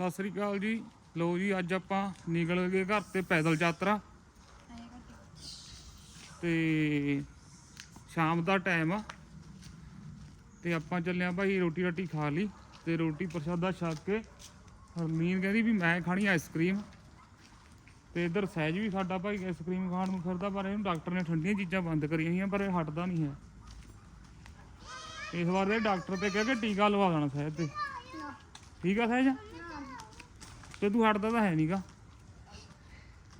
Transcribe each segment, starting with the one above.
ਸਤਿ ਸ੍ਰੀ ਅਕਾਲ ਜੀ। ਲੋ ਜੀ, ਅੱਜ ਆਪਾਂ ਨਿਕਲ ਗਏ ਘਰ ਤੇ ਪੈਦਲ ਯਾਤਰਾ। ਤੇ ਸ਼ਾਮ ਦਾ ਟਾਈਮ ਆ। ਤੇ ਆਪਾਂ ਚੱਲਿਆ ਭਾਈ ਰੋਟੀ ਰਾਟੀ ਖਾ ਲਈ ਤੇ ਰੋਟੀ ਪ੍ਰਸ਼ਾਦਾ ਛਕ ਕੇ ਹਰਲੀਨ ਕਹਿੰਦੀ ਵੀ ਮੈਂ ਖਾਣੀ ਆਈਸਕ੍ਰੀਮ ਤੇ ਇੱਧਰ ਸਹਿਜ ਵੀ ਸਾਡਾ ਭਾਈ ਆਈਸਕ੍ਰੀਮ ਖਾਣ ਨੂੰ ਫਿਰਦਾ, ਪਰ ਇਹਨੂੰ ਡਾਕਟਰ ਨੇ ਠੰਡੀਆਂ ਚੀਜ਼ਾਂ ਬੰਦ ਕਰੀਆਂ ਹੋਈਆਂ, ਪਰ ਇਹ ਹਟਦਾ ਨਹੀਂ ਹੈ। ਇਸ ਵਾਰ ਦੇ ਡਾਕਟਰ ਤੇ ਕਹਿ ਕੇ ਟੀਕਾ ਲਵਾ ਦੇਣਾ ਸਹਿਜ ਤੇ। ਠੀਕ ਆ ਸਹਿਜ? ਤੇ ਤੂੰ ਹਟਦਾ ਤਾਂ ਹੈ ਨਹੀਂਗਾ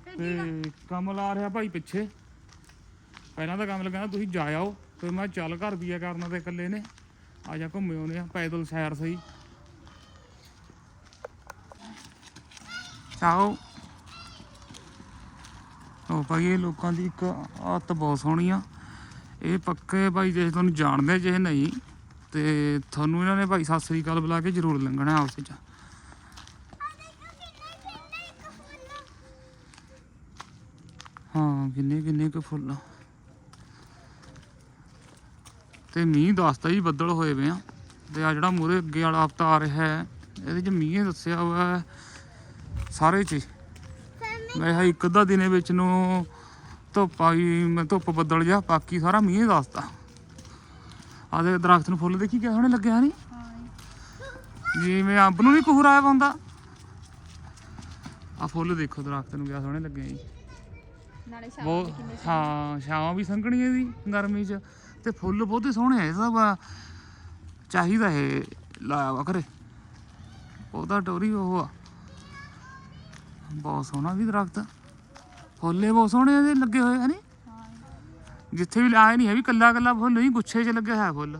ਤੇ ਕੰਮ ਲਾ ਰਿਹਾ ਭਾਈ ਪਿੱਛੇ। ਪਹਿਲਾਂ ਤਾਂ ਕੰਮ ਲੱਗਾ ਤੁਸੀਂ ਜਾ ਆਓ। ਤੇ ਮੈਂ ਚੱਲ ਘਰ ਵੀ ਆ ਕਰਨਾ ਤੇ ਇਕੱਲੇ ਨੇ। ਆ ਜਾ ਘੁੰਮੇ ਆਉਨੇ ਆ ਪੈਦਲ ਸੈਰ ਸਹੀ। ਚਾਓ ਉਹ ਭਾਈ ਇਹ ਲੋਕਾਂ ਦੀ ਇੱਕ ਆਦਤ ਬਹੁਤ ਸੋਹਣੀ ਆ। ਇਹ ਪੱਕੇ ਭਾਈ ਜੇ ਤੁਹਾਨੂੰ ਜਾਣਦੇ ਜੇ ਨਹੀਂ ਤੇ ਤੁਹਾਨੂੰ ਇਹਨਾਂ ਨੇ ਭਾਈ ਸਤਿ ਸ੍ਰੀ ਅਕਾਲ ਬੁਲਾ ਕੇ ਜ਼ਰੂਰ ਲੰਘਣਾ ਆਪਸ ਵਿੱਚ। ਹਾਂ, ਕਿੰਨੇ ਕਿੰਨੇ ਕੁ ਫੁੱਲ ਤੇ ਮੀਂਹ ਦੱਸਦਾ ਜੀ ਬੱਦਲ ਹੋਏ ਵੇ ਆ। ਤੇ ਆ ਜਿਹੜਾ ਮੂਰੇ ਅੱਗੇ ਵਾਲਾ ਹਫਤਾ ਆ ਰਿਹਾ ਹੈ, ਇਹਦੇ ਚ ਮੀਂਹ ਦੱਸਿਆ ਹੋਇਆ ਸਾਰੇ ਚ ਹੀ। ਮੈਂ ਕਿਹਾ ਇੱਕ ਅੱਧਾ ਦਿਨੇ ਵਿੱਚ ਨੂੰ ਧੁੱਪ ਆਈ ਮੈਂ ਧੁੱਪ ਬੱਦਲ ਜਾ ਬਾਕੀ ਸਾਰਾ ਮੀਂਹ ਦੱਸਦਾ ਆ ਦੇ ਦਰਖਤ ਨੂੰ ਫੁੱਲ ਦੇਖੀ ਕਿਆ ਸੋਹਣੇ ਲੱਗਿਆ ਨਹੀਂ ਜਿਵੇਂ ਅੰਬ ਨੂੰ ਵੀ ਕੁਹਰ ਆਇਆ ਹੁੰਦਾ ਆ ਫੁੱਲ ਦੇਖੋ, ਦਰਖਤ ਨੂੰ ਕਿਆ ਸੋਹਣੇ ਲੱਗੇ ਜੀ। ਨਾਲੇ ਸ਼ਾਮ ਦੀ ਕਿੰਨੀ ਹਾਂ ਛਾਵਾਂ ਵੀ ਸੰਘਣੀ ਇਹਦੀ ਗਰਮੀ 'ਚ ਤੇ ਫੁੱਲ ਬਹੁਤੇ ਸੋਹਣੇ ਆ ਇਹ ਸਭ ਚਾਹੀਦਾ ਇਹ ਲਾਇਆ ਵਾ ਘਰੇ। ਉਹਦਾ ਟੋਰੀ ਉਹ ਆ। ਬਹੁਤ ਸੋਹਣਾ ਵੀ ਦਰਖਤ। ਫੁੱਲੇ ਬਹੁਤ ਸੋਹਣੇ ਇਹਦੇ ਲੱਗੇ ਹੋਏ ਹਨ ਹਾਂ। ਜਿੱਥੇ ਵੀ ਆਏ ਨਹੀਂ ਹੈ ਵੀ ਕੱਲਾ ਕੱਲਾ ਫੁੱਲ ਨਹੀਂ ਗੁੱਛੇ 'ਚ ਲੱਗੇ ਹੋਇਆ ਫੁੱਲ।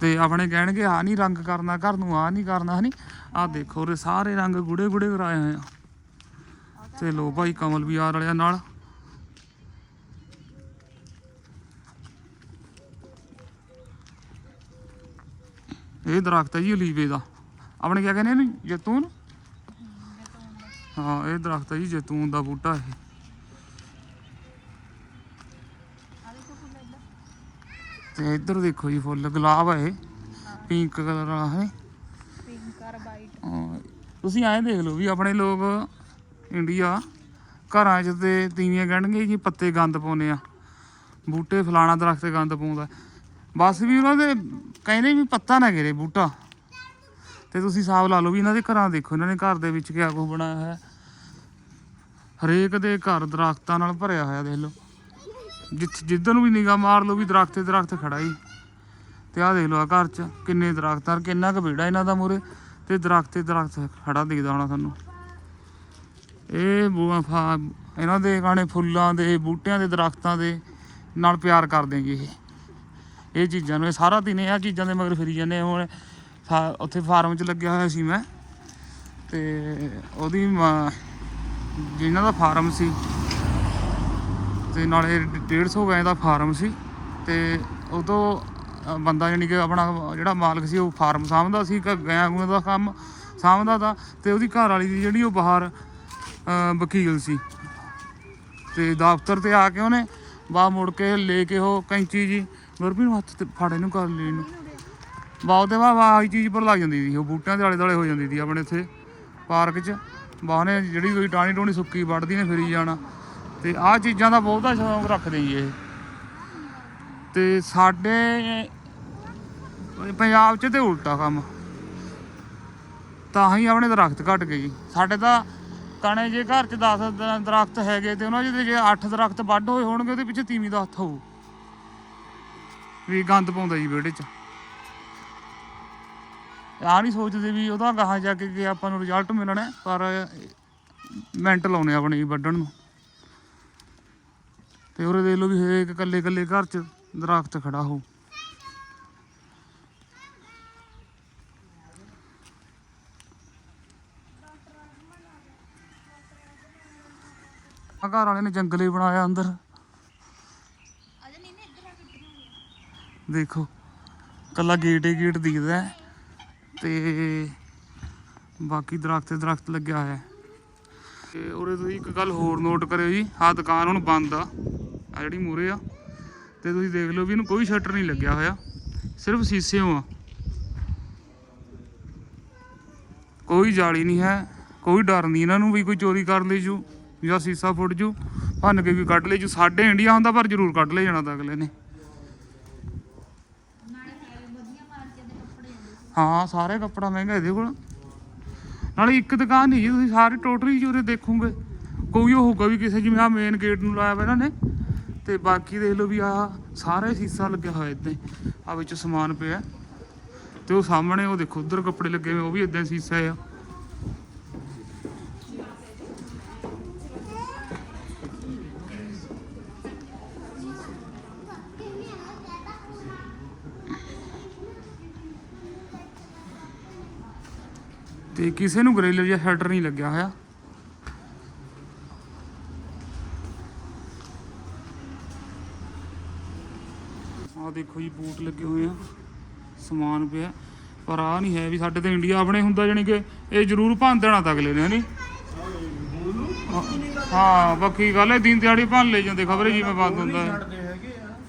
ਤੇ ਆਪਣੇ ਕਹਿਣਗੇ ਆ ਨਹੀਂ ਰੰਗ ਕਰਨਾ, ਘਰ ਨੂੰ ਆ ਨਹੀਂ ਕਰਨਾ, ਹਨੀ? ਆ ਦੇਖੋ ਰੇ ਸਾਰੇ ਰੰਗ ਗੂੜੇ ਗੂੜੇ ਕਰਾਏ ਹੋਏ ਆ। ਤੇ ਲੋ ਭਾਈ ਕਮਲ ਵੀ ਆ ਰਲਿਆ ਨਾਲ। ਇਹ ਦਰਖਤ ਹੈ ਜੀ ਲੀਵੇ ਦਾ। ਆਪਣੇ ਕਿਆ ਕਹਿੰਦੇ ਨੇ? ਜੈਤੂਨ? ਹਾਂ, ਇਹ ਦਰਖਤ ਹੈ ਜੀ ਜੈਤੂਨ ਦਾ ਬੂਟਾ ਇਹ ਆ ਦੇਖੋ ਫੁੱਲ ਇੱਧਰ ਤੇ ਇੱਧਰ ਦੇਖੋ ਜੀ ਫੁੱਲ ਗੁਲਾਬ ਹੈ। ਇਹ ਪਿੰਕ ਕਲਰ ਵਾਲਾ ਹੈ ਪਿੰਕ ਔਰ ਵਾਈਟ ਤੁਸੀਂ ਐਂ ਦੇਖ ਲਓ ਵੀ ਆਪਣੇ ਲੋਕ ਇੰਡੀਆ ਘਰਾਂ 'ਚ ਤੇ ਤੀਵੀਆਂ ਕਹਿਣਗੇ ਜੀ ਪੱਤੇ ਗੰਦ ਪਾਉਂਦੇ ਆ। ਬੂਟੇ ਫਲਾਣਾ ਦਰਖਤ ਗੰਦ ਪਾਉਂਦਾ। ਬਸ ਵੀ ਉਹਨਾਂ ਦੇ ਕਹਿੰਦੇ ਵੀ ਪੱਤਾ ਨਾ ਗਿਰੇ ਬੂਟਾ। ਤੇ ਤੁਸੀਂ ਹਿਸਾਬ ਲਾ ਲਓ ਵੀ ਇਹਨਾਂ ਦੇ ਘਰਾਂ ਦੇਖੋ ਇਹਨਾਂ ਨੇ ਘਰ ਦੇ ਵਿੱਚ ਕਿਆ ਕੁਝ ਬਣਾਇਆ ਹੈ ਹਰੇਕ ਦੇ ਘਰ ਦਰਖਤਾਂ ਨਾਲ ਭਰਿਆ ਹੋਇਆ ਦੇਖ ਲਓ। ਜਿੱਥੇ ਜਿੱਧਰ ਨੂੰ ਵੀ ਨਿਗਾਹ ਮਾਰ ਲਓ ਵੀ ਦਰਖਤ ਤੇ ਦਰਖਤ ਖੜਾ ਹੀ ਤੇ ਆਹ ਦੇਖ ਲਓ ਆ ਘਰ 'ਚ ਕਿੰਨੇ ਦਰਖਤ ਆ ਕਿੰਨਾ ਕੁ ਵਿਹੜਾ ਇਹਨਾਂ ਦਾ ਮੂਰੇ ਤੇ ਦਰਖਤ ਤੇ ਦਰਖਤ ਖੜਾ ਦਿਖਦਾ ਹੋਣਾ ਤੁਹਾਨੂੰ ਇਹ ਬੂਆ ਫਾ, ਇਹਨਾਂ ਦੇ ਗਾਣੇ ਫੁੱਲਾਂ ਦੇ, ਬੂਟਿਆਂ ਦੇ ਦਰਖਤਾਂ ਦੇ ਨਾਲ ਪਿਆਰ ਕਰਦੇ ਜੀ ਇਹ। ਇਹ ਚੀਜ਼ਾਂ ਨੂੰ, ਇਹ ਸਾਰਾ ਦਿਨ ਇਹ ਚੀਜ਼ਾਂ ਦੇ ਮਗਰ ਫਿਰੀ ਜਾਂਦੇ ਹੁਣ ਫਾ- ਉੱਥੇ ਫਾਰਮ 'ਚ ਲੱਗਿਆ ਹੋਇਆ ਸੀ ਮੈਂ। ਤੇ ਉਹਦੀ ਮਾਂ- ਜਿਨ੍ਹਾਂ ਦਾ ਫਾਰਮ ਸੀ ਤੇ ਨਾਲੇ 150 ਗਾਂ ਦਾ ਫਾਰਮ ਸੀ ਤੇ ਉਦੋਂ ਅ, ਬੰਦਾ ਜਾਨੀ ਕਿ ਆਪਣਾ ਜਿਹੜਾ ਮਾਲਕ ਸੀ ਉਹ ਫਾਰਮ ਸਾਂਭਦਾ ਸੀ ਕ- ਗਾਂ ਗੂਆਂ ਦਾ ਕੰਮ ਸਾਂਭਦਾ ਤਾ ਤੇ ਉਹਦੀ ਘਰ ਵਾਲੀ ਦੀ ਜਿਹੜੀ ਉਹ ਬਾਹਰ ਵਕੀਲ ਸੀ। ਤੇ ਦਫ਼ਤਰ ਤੇ ਆ ਕੇ ਉਹਨੇ ਬਾਹ ਮੁੜ ਕੇ ਲੈ ਕੇ ਉਹ ਕੈਂਚੀ ਜੀ ਗੁਰਬੀ ਨੂੰ ਹੱਥ ਤੇ ਫੜ ਇਹਨੂੰ ਕਰ ਲਈ ਇਹਨੂੰ ਬਾਹ ਉਹਦੇ ਬਾਅਦ ਆਹੀ ਚੀਜ਼ ਪਰ ਲੱਗ ਜਾਂਦੀ ਸੀ ਉਹ ਬੂਟਿਆਂ ਦੇ ਆਲੇ ਦੁਆਲੇ ਹੋ ਜਾਂਦੀ ਸੀ ਆਪਣੇ ਇੱਥੇ ਪਾਰਕ 'ਚ। ਬਾਹ ਨੇ ਜਿਹੜੀ ਕੋਈ ਟਾਣੀ ਟੋਣੀ ਸੁੱਕੀ ਵੱਢਦੀ ਨੇ ਫਿਰੀ ਜਾਣਾ। ਤੇ ਆਹ ਚੀਜ਼ਾਂ ਦਾ ਬਹੁਤਾ ਸ਼ੌਂਕ ਰੱਖਦੇ ਜੀ ਇਹ। ਤੇ ਸਾਡੇ ਪੰਜਾਬ 'ਚ ਤੇ ਉਲਟਾ ਕੰਮ। ਤਾਂ ਹੀ ਆਪਣੇ ਦਰਖਤ ਘਟ ਗਏ ਜੀ। ਸਾਡੇ ਤਾਂ ਕਣੇ ਜੇ ਘਰ 'ਚ 10 ਦਰਖਤ ਹੈਗੇ ਤੇ ਉਹਨਾਂ 'ਚ ਤੇ ਜੇ 8 ਦਰਖਤ ਵੱਢ ਹੋਏ ਹੋਣਗੇ ਉਹਦੇ ਪਿੱਛੇ ਤੀਵੀਂ ਦਾ ਹੱਥ ਹੋਊ। ਵੀ ਗੰਦ ਪਾਉਂਦਾ ਜੀ ਵਿਹੜੇ 'ਚ। ਆ ਨਹੀਂ ਸੋਚਦੇ ਵੀ ਉਹਦਾ ਗਾਹਾਂ ਜਾ ਕੇ ਕਿ ਆਪਾਂ ਨੂੰ ਰਿਜ਼ਲਟ ਮਿਲਣਾ ਹੈ, ਪਰ ਮਿੰਟ ਲਾਉਣੇ ਆਪਣੇ ਵੱਢਣ ਨੂੰ। ਤੇ ਉਰੇ ਦੇਖ ਲਓ ਵੀ ਹਰੇਕ ਇਕੱਲੇ ਇਕੱਲੇ ਘਰ 'ਚ ਦਰਖਤ ਖੜਾ ਹੋ ਘਰ ਵਾਲੇ ਨੇ ਜੰਗਲ ਹੀ ਬਣਾਇਆ ਅੰਦਰ। ਦੇਖੋ ਕੱਲਾ ਗੇਟ ਹੀ ਗੇਟ ਦਿਖਦਾ ਤੇ ਬਾਕੀ ਦਰਖਤ ਦਰਖਤ ਲੱਗਿਆ ਹੋਇਆ ਹੈ। ਤੇ ਉਰੇ ਤੁਸੀਂ ਇੱਕ ਗੱਲ ਹੋਰ ਨੋਟ ਕਰਿਓ ਜੀ, ਆਹ ਦੁਕਾਨ ਹੁਣ ਬੰਦ ਆ। ਆ ਜਿਹੜੀ ਮੂਰੇ ਆ। ਤੇ ਤੁਸੀਂ ਦੇਖ ਲਓ ਵੀ ਇਹਨੂੰ ਕੋਈ ਸ਼ਟਰ ਨਹੀਂ ਲੱਗਿਆ ਹੋਇਆ। ਸਿਰਫ ਸੀਸੇ ਆ ਕੋਈ ਜਾਲੀ ਨਹੀਂ ਹੈ। ਕੋਈ ਡਰ ਨਹੀਂ ਇਹਨਾਂ ਨੂੰ ਵੀ ਕੋਈ ਚੋਰੀ ਕਰ ਲੈ ਜੂ ਜਾਂ ਸੀਸਾ ਫੁੱਟ ਜੂ, ਭੰਨ ਕੇ ਵੀ ਕੱਢ ਲੈ ਜੂ। ਸਾਡੇ ਇੰਡੀਆ ਹੁੰਦਾ ਪਰ ਜ਼ਰੂਰ ਕੱਢ ਲੈ ਜਾਣਾ ਤਾਂ ਅਗਲੇ ਨੇ। ਹਾਂ, ਸਾਰੇ ਕੱਪੜਾ ਮਹਿੰਗਾ ਇਹਦੇ ਕੋਲ। ਨਾਲੇ ਇੱਕ ਦੁਕਾਨ ਨਹੀਂ ਜੀ, ਤੁਸੀਂ ਸਾਰੇ ਟੋਟਲੀ ਜੂਰੇ ਦੇਖੋਗੇ। ਕੋਈ ਉਹ ਹੋਊਗਾ ਵੀ ਕਿਸੇ ਜਿਵੇਂ ਆ ਮੇਨ ਗੇਟ ਨੂੰ ਲਾਇਆ ਵਾ ਇਹਨਾਂ ਨੇ। ਤੇ ਬਾਕੀ ਦੇਖ ਲਓ ਵੀ ਆ ਸਾਰੇ ਸੀਸਾ ਲੱਗਿਆ ਹੋਇਆ ਇਦਾਂ ਆ ਵਿੱਚ ਸਮਾਨ ਪਿਆ। ਤੇ ਉਹ ਸਾਹਮਣੇ ਉਹ ਦੇਖੋ, ਉਧਰ ਕੱਪੜੇ ਲੱਗੇ ਹੋਏ, ਉਹ ਵੀ ਇਦਾਂ ਸੀਸਾ ਆ। ਤੇ ਕਿਸੇ ਨੂੰ ਗ੍ਰਿਲ ਜਾਂ ਸ਼ਟਰ ਨਹੀਂ ਲੱਗਿਆ ਹੋਇਆ ਆਹ ਦੇਖੋ ਜੀ ਬੂਟ ਲੱਗੇ ਹੋਏ ਆ ਸਮਾਨ ਪਿਆ। ਪਰ ਆ ਨਹੀਂ ਹੈ ਵੀ ਸਾਡੇ ਤੇ ਇੰਡੀਆ ਆਪਣੇ ਹੁੰਦਾ ਜਾਨੀ ਕਿ ਇਹ ਜ਼ਰੂਰ ਭੰਨ ਦੇਣਾ ਤਾਂ ਅਗਲੇ ਨੇ ਨਹੀਂ ਹਾਂ ਬਾਕੀ ਗੱਲ ਹੈ ਦਿਨ ਦਿਹਾੜੀ ਭੰਨ ਲੈ ਜਾਂਦੇ ਖਬਰੇ ਜਿਵੇਂ ਬੰਦ ਹੁੰਦਾ ਹੈ।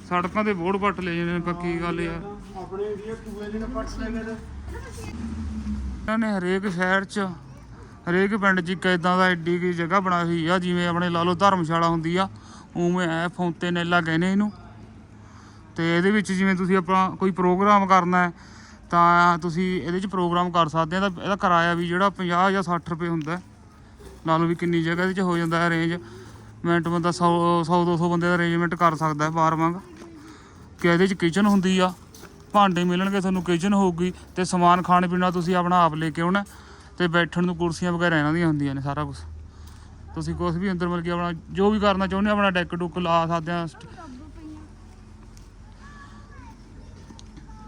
ਸੜਕਾਂ ਤੇ ਬੋਰਡ ਪੱਟ ਲੈ ਜਾਂਦੇ ਨੇ ਪੱਕੀ ਗੱਲ ਯਾਰ ਆਪਣੇ ਇੰਡੀਆ ਟੂਏ ਜਿਹਨੇ ਪੱਟ ਲੈ ਗਏ ਇਹਨਾਂ ਨੇ ਹਰੇਕ ਸ਼ਹਿਰ 'ਚ ਹਰੇਕ ਪਿੰਡ 'ਚ ਇੱਕ ਇਦਾਂ ਦਾ ਐਡੀ ਕੀ ਜਗ੍ਹਾ ਬਣਾਈ ਹੋਈ ਆ ਜਿਵੇਂ ਆਪਣੇ ਲਾ ਲਓ ਧਰਮਸ਼ਾਲਾ ਹੁੰਦੀ ਆ ਉਵੇਂ ਐ ਫੌਂਟੇਨੇਲਾ ਕਹਿੰਦੇ ਇਹਨੂੰ। ਤੇ ਇਹਦੇ ਵਿੱਚ ਜਿਵੇਂ ਤੁਸੀਂ ਆਪਣਾ ਕੋਈ ਪ੍ਰੋਗਰਾਮ ਕਰਨਾ ਹੈ, ਤਾਂ ਤੁਸੀਂ ਇਹਦੇ 'ਚ ਪ੍ਰੋਗਰਾਮ ਕਰ ਸਕਦੇ ਆ, ਤਾਂ ਇਹਦਾ ਕਿਰਾਇਆ ਵੀ ਜਿਹੜਾ 50 ਜਾਂ 60 ਰੁਪਏ ਹੁੰਦਾ ਲਾ ਲਓ ਵੀ ਕਿੰਨੀ ਜਗ੍ਹਾ ਇਹਦੇ 'ਚ ਹੋ ਜਾਂਦਾ ਹੈ ਅਰੇਂਜ ਮਿੰਟ ਬੰਦਾ 100 100 200 ਬੰਦੇ ਦਾ ਅਰੇਂਜਮੈਂਟ ਕਰ ਸਕਦਾ ਹੈ ਬਾਰ ਵਾਂਗ। ਕਿ ਇਹਦੇ 'ਚ ਕਿਚਨ ਹੁੰਦੀ ਆ, ਭਾਂਡੇ ਮਿਲਣਗੇ ਤੁਹਾਨੂੰ ਕਿਚਨ ਹੋਊਗੀ ਤੇ ਸਮਾਨ ਖਾਣ ਪੀਣਾ ਤੁਸੀਂ ਆਪਣਾ ਆਪ ਲੈ ਕੇ ਆਉਣਾ ਤੇ ਬੈਠਣ ਨੂੰ ਕੁਰਸੀਆਂ ਵਗੈਰਾ ਇਹਨਾਂ ਦੀਆਂ ਹੁੰਦੀਆਂ ਨੇ ਸਾਰਾ ਕੁਝ ਤੁਸੀਂ ਕੁਝ ਵੀ ਅੰਦਰ ਮਿਲ ਕੇ ਆਪਣਾ ਜੋ ਵੀ ਕਰਨਾ ਚਾਹੁੰਦੇ ਆਪਣਾ ਡੈਕ ਡੁੱਕ ਲਾ ਸਕਦੇ ਆ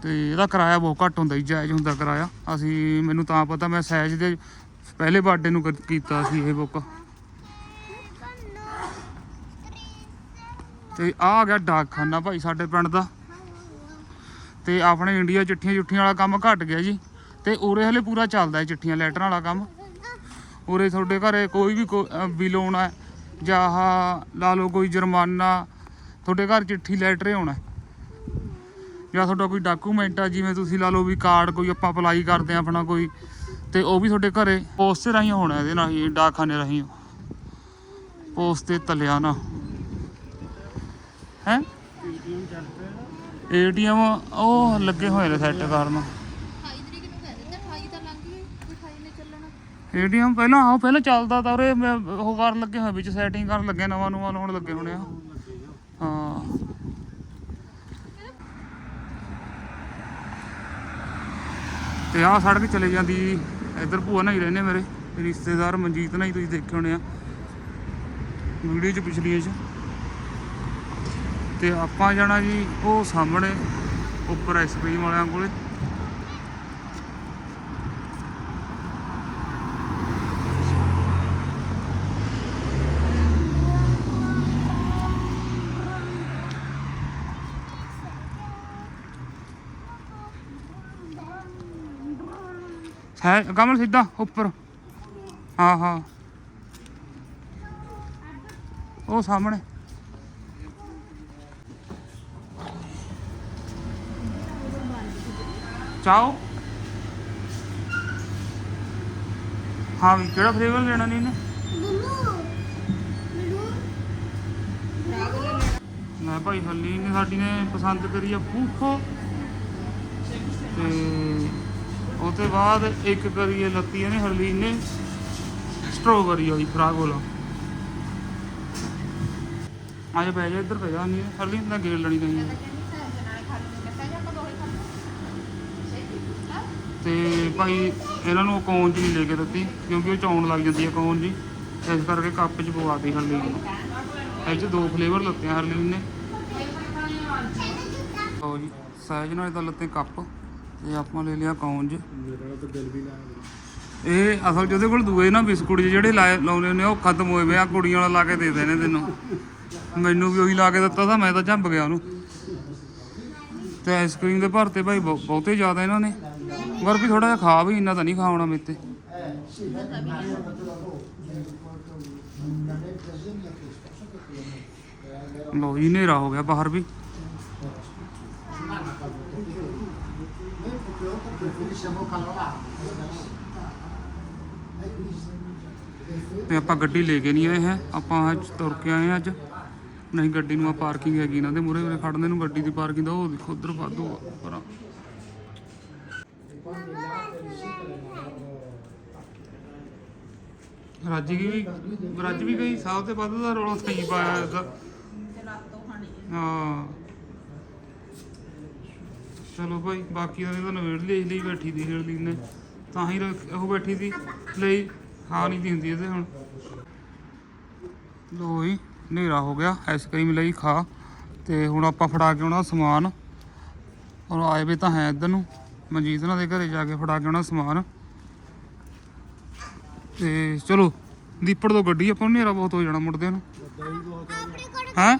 ਤੇ ਇਹਦਾ ਕਿਰਾਇਆ ਬਹੁਤ ਘੱਟ ਹੁੰਦਾ ਜੀ, ਜਾਇਜ਼ ਹੁੰਦਾ ਕਿਰਾਇਆ। ਅਸੀਂ, ਮੈਨੂੰ ਤਾਂ ਪਤਾ, ਮੈਂ ਸਹਿਜ ਦੇ ਪਹਿਲੇ ਬਰਥਡੇ ਨੂੰ ਕੀਤਾ ਸੀ ਇਹ ਬੁੱਕ ਤੇ ਆ ਆ ਗਿਆ ਡਾਕਖਾਨਾ ਭਾਈ ਸਾਡੇ ਪਿੰਡ ਦਾ। ਤੇ ਆਪਣੇ ਇੰਡੀਆ ਚਿੱਠੀਆਂ ਚੁੱਠੀਆਂ ਵਾਲਾ ਕੰਮ ਘਟ ਗਿਆ ਜੀ। ਤੇ ਉਰੇ ਹਲੇ ਪੂਰਾ ਚੱਲਦਾ ਹੈ ਚਿੱਠੀਆਂ, ਲੈਟਰਾਂ ਵਾਲਾ ਕੰਮ। ਉਰੇ ਤੁਹਾਡੇ ਘਰੇ ਕੋਈ ਵੀ ਕੋ- ਬਿੱਲ ਆਉਣਾ ਜਾਂ ਆਹ ਲਾ ਲਓ ਕੋਈ ਜੁਰਮਾਨਾ, ਤੁਹਾਡੇ ਘਰ ਚਿੱਠੀ, ਲੈਟਰ ਆਉਣਾ ਜਾਂ ਤੁਹਾਡਾ ਕੋਈ ਡਾਕੂਮੈਂਟ ਆ, ਜਿਵੇਂ ਤੁਸੀਂ ਲਾ ਲਓ ਵੀ ਕਾਰਡ ਕੋਈ ਆਪਾਂ ਅਪਲਾਈ ਕਰਦੇ ਆ ਆਪਣਾ ਕੋਈ, ਤੇ ਉਹ ਵੀ ਤੁਹਾਡੇ ਘਰੇ ਪੋਸਟ ਦੇ ਰਾਹੀਂ ਹੋਣਾ ਇਹਦੇ ਰਾਹੀਂ ਡਾਕਖਾਨੇ ਰਾਹੀਂ। ਪੋਸਟ ਤੇ ਤਲਿਆ ਨਾ। ਹੈ? ਏਟੀਐਮ ਚੱਲ ਉਹ ਲੱਗੇ ਹੋਏ ਨੇ ਸੈੱਟ ਕਰਨ। 28 ਤਰੀਕ ਨੂੰ ਕਹਿ ਦਿੰਦੇ 28 ਤਾਂ ਲੰਘ ਗਈ 28 ਨੇ ਚੱਲਣਾ ਏਟੀਐਮ ਪਹਿਲਾਂ, ਆਹ ਪਹਿਲਾਂ ਚੱਲਦਾ ਤਾਂ ਉਰੇ ਉਹ ਕਰਨ ਲੱਗੇ ਹੋਏ, ਵਿੱਚ ਸੈਟਿੰਗ ਕਰਨ ਲੱਗੇ ਨਵਾਂ ਨਵਾਂ ਲਾਉਣ ਲੱਗੇ ਹੋਣੇ ਆ। ਹਾਂ। ਤੇ ਆਹ ਸੜਕ ਚਲੇ ਜਾਂਦੀ ਇੱਧਰ ਭੂਆ ਨਾਲ ਹੀ ਰਹਿੰਦੇ ਮੇਰੇ, ਰਿਸ਼ਤੇਦਾਰ ਮਨਜੀਤ ਨਾਲ ਹੀ ਤੁਸੀਂ ਦੇਖੇ ਹੋਣੇ ਆ। ਵੀਡੀਓ ਚ ਪਿਛਲੀਆਂ ਚ। ਤੇ ਆਪਾਂ ਜਾਣਾ ਜੀ ਉਹ ਸਾਹਮਣੇ, ਉੱਪਰ ਆਈਸਕ੍ਰੀਮ ਵਾਲਿਆਂ ਕੋਲੇ। ਹੈ ਕਮਲ ਸਿੱਧਾ ਉੱਪਰ ਹਾਂ ਹਾਂ ਉਹ ਸਾਹਮਣੇ ਚਾਓ ਹਾਂ ਵੀ ਕਿਹੜਾ ਫਲੇਵਰ ਲੈਣਾ ਨਹੀਂ ਨੇ ਮੈਂ ਭਾਈ ਹੱਲੀ ਨੇ ਸਾਡੀ ਨੇ ਪਸੰਦ ਕਰੀ ਆ ਫੂਫੋ ਤੇ ਉਹ ਤੋਂ ਬਾਅਦ ਇੱਕ ਕਰੀਏ ਲੱਤੀ ਨੇ ਹਰਲੀਨ ਨੇ ਸਟ੍ਰਾਬੇਰੀ ਵਾਲੀ ਫਰਾਗ ਵਾਲਾ ਆਜਾ ਬਹਿ ਜਾ ਇੱਧਰ ਬਹਿ ਜਾ ਨਹੀਂ ਹਰਲੀਨ ਦਾ ਗੇੜ ਲੈਣੀ ਨਹੀਂ ਤੇ ਭਾਈ ਇਹਨਾਂ ਨੂੰ ਚ ਨਹੀਂ ਲੈ ਕੇ ਦਿੱਤੀ ਕਿਉਂਕਿ ਉਹ ਚੌਣ ਲੱਗ ਜਾਂਦੀ ਹੈ ਕੌਨ ਜੀ ਇਸ ਕਰਕੇ ਕੱਪ ਚ ਪਵਾਤੀ ਹਰਲੀਨ ਨੂੰ। ਇਹ ਚ ਦੋ ਫਲੇਵਰ ਲੱਤੇ ਆ ਹਰਲੀਨ ਨੇ। ਲਓ ਜੀ ਸਾਈਜ਼ ਨਾਲ ਲੱਤੇ ਕੱਪ। ਤੇ ਆਪਾਂ ਲੈ ਲਿਆ ਕੌਨ ਜੀ ਮੇਰਾ ਤਾਂ ਦਿਲ ਵੀ ਲਾਇਆ ਇਹ ਅਸਲ 'ਚ ਉਹਦੇ ਕੋਲ ਦੂਏ ਨਾ ਬਿਸਕੁਟ ਜਿਹੇ ਜਿਹੜੇ ਲਾਏ ਲਾਉਂਦੇ ਨੇ ਉਹ ਖਤਮ ਹੋਏ ਵੇ ਆ ਕੁੜੀਆਂ ਵਾਲਾ ਲਾ ਕੇ ਦੇ ਦੇਣੇ ਤੈਨੂੰ। ਮੈਨੂੰ ਵੀ ਉਹੀ ਲਾ ਕੇ ਦਿੱਤਾ ਤਾਂ ਮੈਂ ਤਾਂ ਝੰਬ ਗਿਆ ਉਹਨੂੰ। ਤੇ ਆਈਸਕ੍ਰੀਮ ਦੇ ਭਰਤੇ ਭਾਈ ਬਹੁ- ਬਹੁਤੇ ਜ਼ਿਆਦਾ ਇਹਨਾਂ ਨੇ। ਪਰ ਵੀ ਥੋੜਾ ਜਿਹਾ ਖਾ ਵੀ ਇੰਨਾ ਤਾਂ ਨਹੀਂ ਖਾਉਣਾ ਮੇਤੇ ਲੋ ਜੀ ਹਨੇਰਾ ਹੋ ਗਿਆ ਬਾਹਰ ਵੀ। ਤੇ ਆਪਾਂ ਗੱਡੀ ਲੈ ਕੇ ਨਹੀਂ ਆਏ ਹੈ। ਆਪਾਂ ਅੱਜ ਤੁਰ ਕੇ ਆਏ ਹਾਂ ਅੱਜ। ਨਹੀਂ, ਗੱਡੀ ਨੂੰ ਆ ਪਾਰਕਿੰਗ ਹੈਗੀ ਇਹਨਾਂ ਦੇ ਮੂਰੇ ਮੂਰੇ ਖੜਨੇ ਨੂੰ ਗੱਡੀ ਦੀ ਪਾਰਕਿੰਗ ਦਾ ਉਹ ਦੇਖੋ ਉਧਰ ਵਾਧੂ ਆ, ਪਰਾਂ। ਰਾਜੀ ਕੀ ਵੀ ਰੱਜ ਵੀ ਗਈ? ਸਾਹ ਤੇ ਵੱਧ ਦਾ ਰੋਲਾ ਸਹੀ ਪਾਇਆ ਇਹਦਾ। ਹਾਂ। ਚਲੋ ਭਾਈ ਬਾਕੀ ਦਾ ਤਾਂ ਨਵੇੜ ਲਈ ਲਈ ਬੈਠੀ ਦੀ ਹੇੜਲੀ ਨੇ। ਤਾਂ ਹੀ ਰੱਖ- ਉਹ ਬੈਠੀ ਸੀ ਲਈ ਹਾਂ ਨਹੀਂ ਦਿੰਦੀ ਇਹਦੇ ਹੁਣ। ਲੋ ਜੀ ਹਨੇਰਾ ਹੋ ਗਿਆ ਆਈਸਕ੍ਰੀਮ ਲਈ ਖਾ। ਤੇ ਹੁਣ ਆਪਾਂ ਫੜਾ ਕੇ ਆਉਣਾ ਸਮਾਨ। ਔਰ ਆਏ ਵੀ ਤਾਂ ਹੈ ਇੱਧਰ ਨੂੰ। ਮਨਜੀਤ ਉਹਨਾਂ ਦੇ ਘਰੇ ਜਾ ਕੇ ਫੜਾ ਕੇ ਆਉਣਾ ਸਮਾਨ। ਤੇ ਚਲੋ ਦੀਪੜ ਤੋਂ ਗੱਡੀ ਆਪਾਂ ਨੂੰ ਹਨੇਰਾ ਬਹੁਤ ਹੋ ਜਾਣਾ ਮੁੜਦੇ ਨੂੰ। ਹੈ?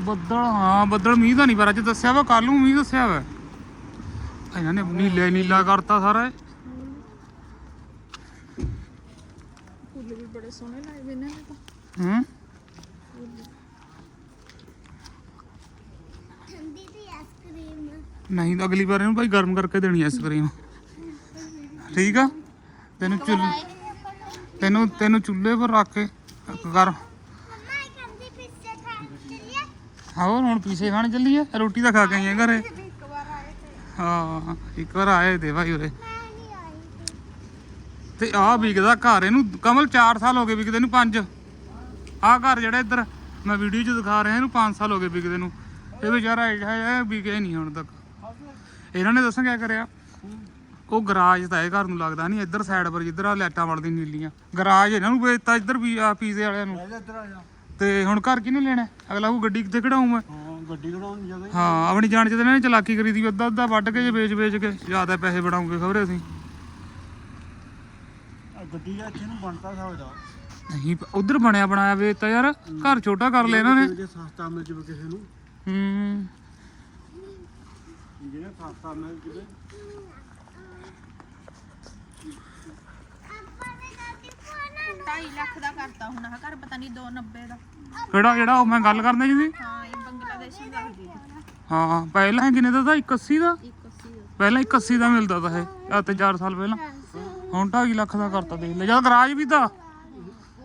ਬੱਦਲ ਹਾਂ ਬੱਦਲ ਮੀਂਹ ਤਾਂ ਨਹੀਂ ਪਰ ਅੱਜ ਦੱਸਿਆ ਵਾ ਕੱਲ ਨੂੰ ਮੀਂਹ ਦੱਸਿਆ ਵਾ। ਇਹਨਾਂ ਨੇ ਨੀਲੇ ਨੀਲਾ ਕਰਤਾ ਸਾਰਾ। ਇਹ। ਫੁੱਲ ਵੀ ਬੜੇ ਸੋਹਣੇ ਲਾਏ ਵੇ ਨੇ ਤਾਂ। ਹੂੰ? ਠੰਡੀ ਦੀ ਆਈਸਕ੍ਰੀਮ ਨਹੀਂ ਤਾਂ ਅਗਲੀ ਵਾਰ ਇਹਨੂੰ ਭਾਈ ਗਰਮ ਕਰਕੇ ਦੇਣੀ ਆਈਸਕ੍ਰੀਮ ਠੀਕ ਆ? ਤੈਨੂੰ ਚੁੱਲ ਤੈਨੂੰ ਤੈਨੂੰ ਚੁੱਲ੍ਹੇ ਪਰ ਰੱਖ ਕੇ ਕਰ ਮੰਮਾ ਇਹ ਕਹਿੰਦੀ ਪਿੱਛੇ ਖਾਣ ਚੱਲੀਏ ਹੋਰ ਹੁਣ ਪੀਸੇ ਖਾਣ ਚੱਲੀਏ ਰੋਟੀ ਤਾਂ ਖਾ ਕੇ ਆਈਆਂ ਘਰੇ। ਹਾਂ, ਇੱਕ ਵਾਰ ਆਏ ਤੇ ਭਾਈ ਉਰੇ। ਤੇ ਆਹ ਵਿਕਦਾ ਘਰ, ਇਹਨੂੰ ਕਮਲ 4 ਸਾਲ ਹੋ ਗਏ ਵਿਕਦੇ ਨੂੰ 5 ਆਹ ਘਰ ਜਿਹੜਾ ਇੱਧਰ, ਮੈਂ ਵੀਡੀਓ 'ਚ ਦਿਖਾ ਰਿਹਾ, ਇਹਨੂੰ 5 ਸਾਲ ਹੋ ਗਏ ਵਿਕਦੇ ਨੂੰ। ਇਹ ਵਿਚਾਰਾ ਇਹ ਵਿਕਿਆ ਹੀ ਨਹੀਂ ਹੁਣ ਤੱਕ। ਇਹਨਾਂ ਨੇ ਦੱਸਾਂ ਕਿਆ ਕਰਿਆ? ਉਹ ਗਰਾਜ ਤਾਂ ਇਹ ਘਰ ਨੂੰ ਲੱਗਦਾ ਨਹੀਂ, ਇੱਧਰ ਸਾਈਡ ਪਰ ਜਿੱਧਰ ਆ ਲਾਈਟਾਂ ਵੜਦੀ ਨੀਲੀਆਂ। ਗਰਾਜ ਇਹਨਾਂ ਨੂੰ ਵੇਚਤਾ ਇੱਧਰ ਵੀ ਆ ਪੀਜ਼ੇ ਵਾਲਿਆਂ ਨੂੰ। ਇੱਧਰ ਆ ਜਾ। ਤੇ ਹੁਣ ਘਰ ਕਿਹਨੇ ਲੈਣਾ? ਅਗਲਾ ਉਹ ਗੱਡੀ ਕਿੱਥੇ ਖੜਾਉਂ ਮੈਂ? ਹਾਂ ਗੱਡੀ ਕਢਾਉਣ ਜਗ੍ਹਾ ਹੀ। ਆਪਣੀ ਜਾਣ ਚ ਤਾਂ ਇਹਨਾਂ ਨੇ ਚਲਾਕੀ ਕਰੀ ਦੀ ਅੱਧਾ ਅੱਧਾ ਵੱਢ ਕੇ ਜੇ ਵੇਚ ਵੇਚ ਕੇ। ਜ਼ਿਆਦਾ ਪੈਸੇ ਬਣਾਉਂਗੇ ਖਬਰੇ ਅਸੀਂ। ਗੱਡੀ ਦਾ ਇੱਥੇ ਨੂੰ ਬਣਤਾ ਸਕਦਾ ਨਹੀਂ ਉਧਰ ਬਣਿਆ ਬਣਾਇਆ ਵੇ ਤਾਂ ਯਾਰ। ਘਰ ਛੋਟਾ ਕਰ ਲਿਆ ਇਹਨਾਂ ਨੇ। ਜੇ ਸਸਤਾ ਮਿਲ ਜਵੇ ਕਿਸੇ ਨੂੰ। ਹੂੰ। ਜਿਹਨੇ ਸਸਤਾ ਮਿਲ ਜਵੇ ਆਪਾਂ ਨੇ ਦਾਦੀ ਪਾਣਾ 2.5 ਲੱਖ ਦਾ ਕਰਤਾ ਹੁਣ ਆਹ ਘਰ ਪਤਾ ਨਹੀਂ 290 ਦਾ। ਕਿਹੜਾ ਉਹ ਮੈਂ ਗੱਲ ਕਰਦਾ ਜੀ ਹਾਂ ਇਹ ਬੰਗਲਾਦੇਸ਼ ਦਾ ਹੀ ਹਾਂ ਪਹਿਲਾਂ ਕਿੰਨੇ ਦਾ ਤਾਂ? 81 ਦਾ? 180 ਦਾ। ਪਹਿਲਾਂ 81 ਦਾ ਮਿਲਦਾ ਤਾਂ ਇਹ ਆ ਤੇ 4 ਸਾਲ ਪਹਿਲਾਂ। ਹੁਣ 2.5 ਲੱਖ ਦਾ ਕਰਤਾ ਦੇਖ ਲੈ ਜਦ ਗਰਾਜ ਵੀ ਤਾਂ।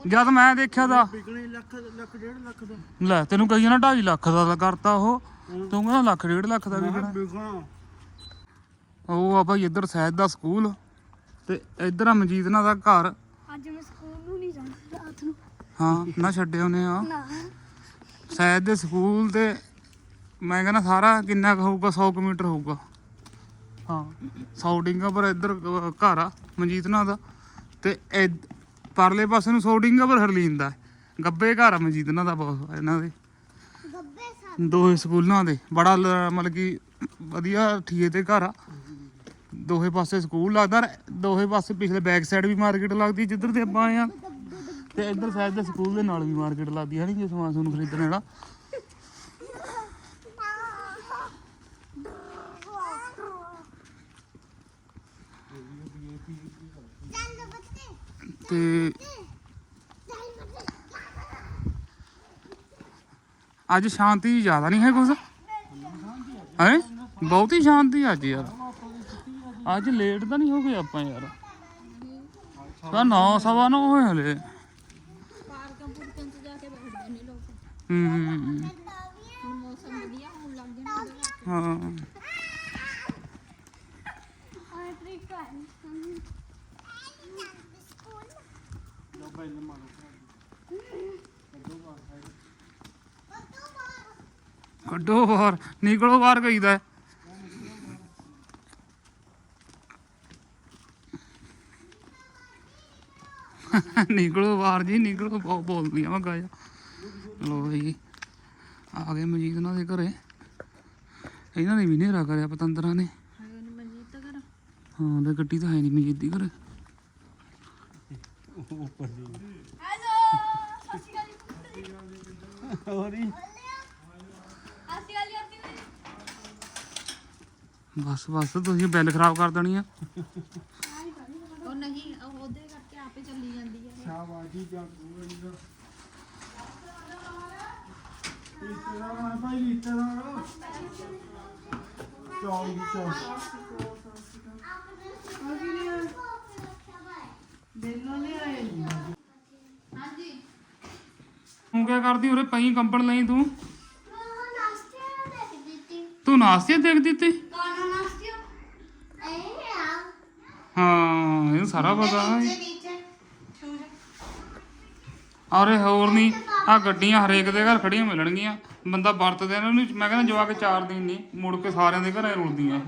ਜਦ ਮੈਂ ਦੇਖਿਆ ਤਾਂ। ਵਿਕਣੇ ਲੱਖ ਲੱਖ ਡੇਢ ਲੱਖ ਦਾ ਲੈ ਤੈਨੂੰ ਕਹੀ ਨਾ 2.5 ਲੱਖ ਦਾ ਕਰਤਾ ਉਹ। ਤੂੰ ਕਹਿੰਦਾ ਲੱਖ ਡੇਢ ਲੱਖ ਦਾ ਵਿਕਣਾ ਉਹ ਆ ਭਾਈ ਇੱਧਰ ਸੈਦ ਦਾ ਸਕੂਲ ਤੇ ਇੱਧਰ ਆ ਮਨਜੀਤ ਨਾਲ ਦਾ ਘਰ ਅੱਜ ਮੈਂ ਸਕੂਲ ਨੂੰ ਨਹੀਂ ਜਾਣਾ ਰਾਤ ਨੂੰ ਹਾਂ ਨਾ ਛੱਡੇ ਉਹਨੇ ਆ ਨਾ। ਸੈਦ ਦੇ ਸਕੂਲ ਤੇ ਮੈਂ ਕਹਿੰਦਾ ਸਾਰਾ ਕਿੰਨਾ ਕੁ ਹੋਊਗਾ 100 ਕਿਲੋਮੀਟਰ ਹੋਊਗਾ। ਹਾਂ 100 ਡਿੰਗਾ ਪਰ ਇੱਧਰ ਅਹ, ਘਰ ਆ ਮਨਜੀਤ ਨਾਲ ਦਾ। ਤੇ ਇਧ- ਪਰਲੇ ਪਾਸੇ ਨੂੰ 100 ਡਿੰਗਾ ਪਰ ਹਰਲੀਨ ਦਾ ਗੱਬੇ ਘਰ ਆ ਮਨਜੀਤ ਨਾਲ ਦਾ ਬਹੁਤ ਇਹਨਾਂ ਦੇ। ਗੱਬੇ ਦੋਹੇ ਸਕੂਲਾਂ ਦੇ। ਬੜਾ ਲ- ਮਤਲਬ ਕਿ ਵਧੀਆ ਠੀਏ ਤੇ ਘਰ ਆ। ਦੋਹੇ ਪਾਸੇ ਸਕੂਲ ਲੱਗਦਾ ਰ- ਦੋਹੇ ਪਾਸੇ ਪਿਛਲੇ ਬੈਕ ਸਾਈਡ ਵੀ ਮਾਰਕੀਟ ਲੱਗਦੀ ਜਿੱਧਰ ਤੇ ਆਪਾਂ ਆਏ ਆ। ਤੇ ਇੱਧਰ ਸਾਈਡ ਦੇ ਸਕੂਲ ਦੇ ਨਾਲ ਵੀ ਮਾਰਕੀਟ ਲੱਗਦੀ ਹੈ ਨਹੀਂ ਜੇ ਸਮਾਨ ਤੁਹਾਨੂੰ ਖਰੀਦਣਾ ਜਿਹੜਾ ਤੇ ਅੱਜ ਸ਼ਾਂਤੀ ਜ਼ਿਆਦਾ ਨਹੀਂ ਹੈ ਕੁਝ ਹੈ? ਬਹੁਤ ਹੀ ਸ਼ਾਂਤੀ ਅੱਜ ਯਾਰ। ਅੱਜ ਲੇਟ ਤਾਂ ਨਹੀਂ ਹੋ ਗਏ ਆਪਾਂ ਯਾਰ। ਤਾਂ 9 ਸਵਾ ਨੌ ਹੋਏ ਹਲੇ ਪਾਰਕਾਂ ਪੂਰਕਾਂ ਚ ਜਾ ਕੇ ਬੈਠਦੇ ਨੇ ਲੋਕ ਹੂੰ ਮੌਸਮ ਵਧੀਆ ਹੋਣ ਲੱਗ ਗਿਆ ਨਾ ਹਾਂ ਔਰ ਟ੍ਰਿਕ ਸਕੂਲ ਕੱਢੋ ਬਾਹਰ, ਨਿਕਲੋ ਬਾਹਰ ਕਹੀਦਾ ਹੈ। ਨਿਕਲੋ ਬਾਹਰ ਜੀ, ਨਿਕਲੋ, ਬਹੁਤ ਬੋਲਦੀ ਆ ਮੈਂ ਗਾਇਆ ਲੋ ਜੀ ਆ ਗਏ ਮਜੀਦ ਨਾਲ ਦੇ ਘਰੇ। ਇਹਨਾਂ ਨੇ ਵੀ ਨੇਰਾ ਕਰਿਆ ਪਤੰਦਰਾਂ ਨੇ। ਉਹਨੂੰ ਹਾਂ ਤੇ ਗੱਡੀ ਤਾਂ ਹੈ ਨਹੀਂ ਮਜੀਦ ਦੀ ਘਰੇ। ਉੱਪਰ ਦੀ ਹੈਲੋ ਸਤਿ ਸ਼੍ਰੀ ਅਕਾਲ ਹੋਰ ਹੀ ਆਸੀ ਵਾਲੀ ਆਤੀ ਬਸ ਬਸ ਤੁਸੀਂ ਬੈਲ ਖਰਾਬ ਕਰ ਦੇਣੀ ਆ। ਉਹ ਨਹੀਂ ਉਹ ਉਹਦੇ ਕਰਕੇ ਆਪ ਚੱਲੀ ਜਾਂਦੀ ਆ। ਸ਼ਾਬਾਜੀ ਜਾਂ ਤੂੰ ਇਹਦਾ ਰਿਸ਼ਤੇਦਾਰ ਆ ਭਾਈ ਰਿਸ਼ਤੇਦਾਰ ਚੌਲ ਦੀ ਚੌਲ ਤੂੰ ਕਿਆ ਕਰਦੀ ਉਰੇ? ਪਈ ਕੰਪਨ ਲਈ ਤੂੰ? ਨਾਸਤੇ ਤੂੰ ਨਾਸਤੇ ਦੇਖ ਦਿੱਤੀ? ਕਾਣਾ ਨਾਸਤੇ ਇਹ ਆ ਹਾਂ। ਇਹਨੂੰ ਸਾਰਾ ਪਤਾ ਹੈ ਔਰ ਹੋਰ ਨਹੀਂ ਆ ਗੱਡੀਆਂ ਹਰੇਕ ਦੇ ਘਰ ਖੜੀਆਂ ਮਿਲਣਗੀਆਂ। ਬੰਦਾ ਵਰਤਦੇ ਨੂੰ ਮੈਂ ਕਹਿੰਦਾ ਜਵਾ ਕੇ ਚਾਰ ਦਿਨ ਨਹੀਂ ਮੁੜ ਕੇ ਸਾਰਿਆਂ ਦੇ ਘਰਾਂ ਰੁਲਦੀਆਂ। ਇਹ।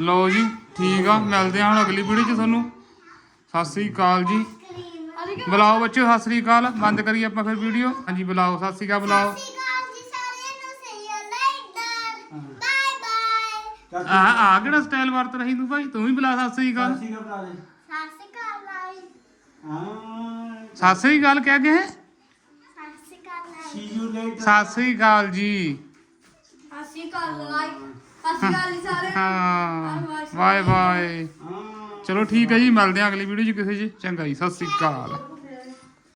ਲਓ ਜੀ ਠੀਕ ਆ ਮਿਲਦੇ ਆ ਹੁਣ ਅਗਲੀ ਵੀਡੀਓ 'ਚ ਤੁਹਾਨੂੰ। ਸਤਿ ਸ੍ਰੀ ਅਕਾਲ ਜੀ। ਬੁਲਾਓ ਬੱਚਿਓ ਸਤਿ ਸ੍ਰੀ ਅਕਾਲ। ਬੰਦ ਕਰੀਏ ਆਪਾਂ ਫਿਰ ਵੀਡੀਓ। ਹਾਂਜੀ ਬੁਲਾਓ ਸਤਿ ਸ੍ਰੀ ਅਕਾਲ ਬੁਲਾਓ ਸਿਕਾਲ ਜੀ ਸਾਰਿਆਂ ਨੂੰ ਸਹੀ ਲਾਈਟਰ ਬਾਏ ਬਾਏ ਆ ਆ ਕਿਹੜਾ ਸਟਾਈਲ ਵਰਤ ਰਹੀ ਤੂੰ ਭਾਈ? ਤੂੰ ਵੀ ਬੁਲਾ ਸਤਿ ਸ੍ਰੀ ਅਕਾਲ। ਦਾ ਬਣਾ ਦੇ ਲਾਈ ਹਾਂ। ਸਤਿ ਸ੍ਰੀ ਅਕਾਲ ਕਹਿ ਗਏ ਸਾਸਿਕਾਲ ਲਾਈ ਸੀ ਯੂ ਲੇਟਰ ਸਤਿ ਸ੍ਰੀ ਅਕਾਲ ਜੀ ਲਾਈ ਜੀ ਸਾਰੇ। ਹਾਂ। Bye bye. ਹਾਂ। ਚਲੋ ਠੀਕ ਹੈ ਜੀ ਮਿਲਦੇ ਆ ਅਗਲੀ ਵੀਡੀਓ 'ਚ ਕਿਸੇ 'ਚ ਚੰਗਾ ਜੀ ਸਤਿ ਸ੍ਰੀ ਅਕਾਲ।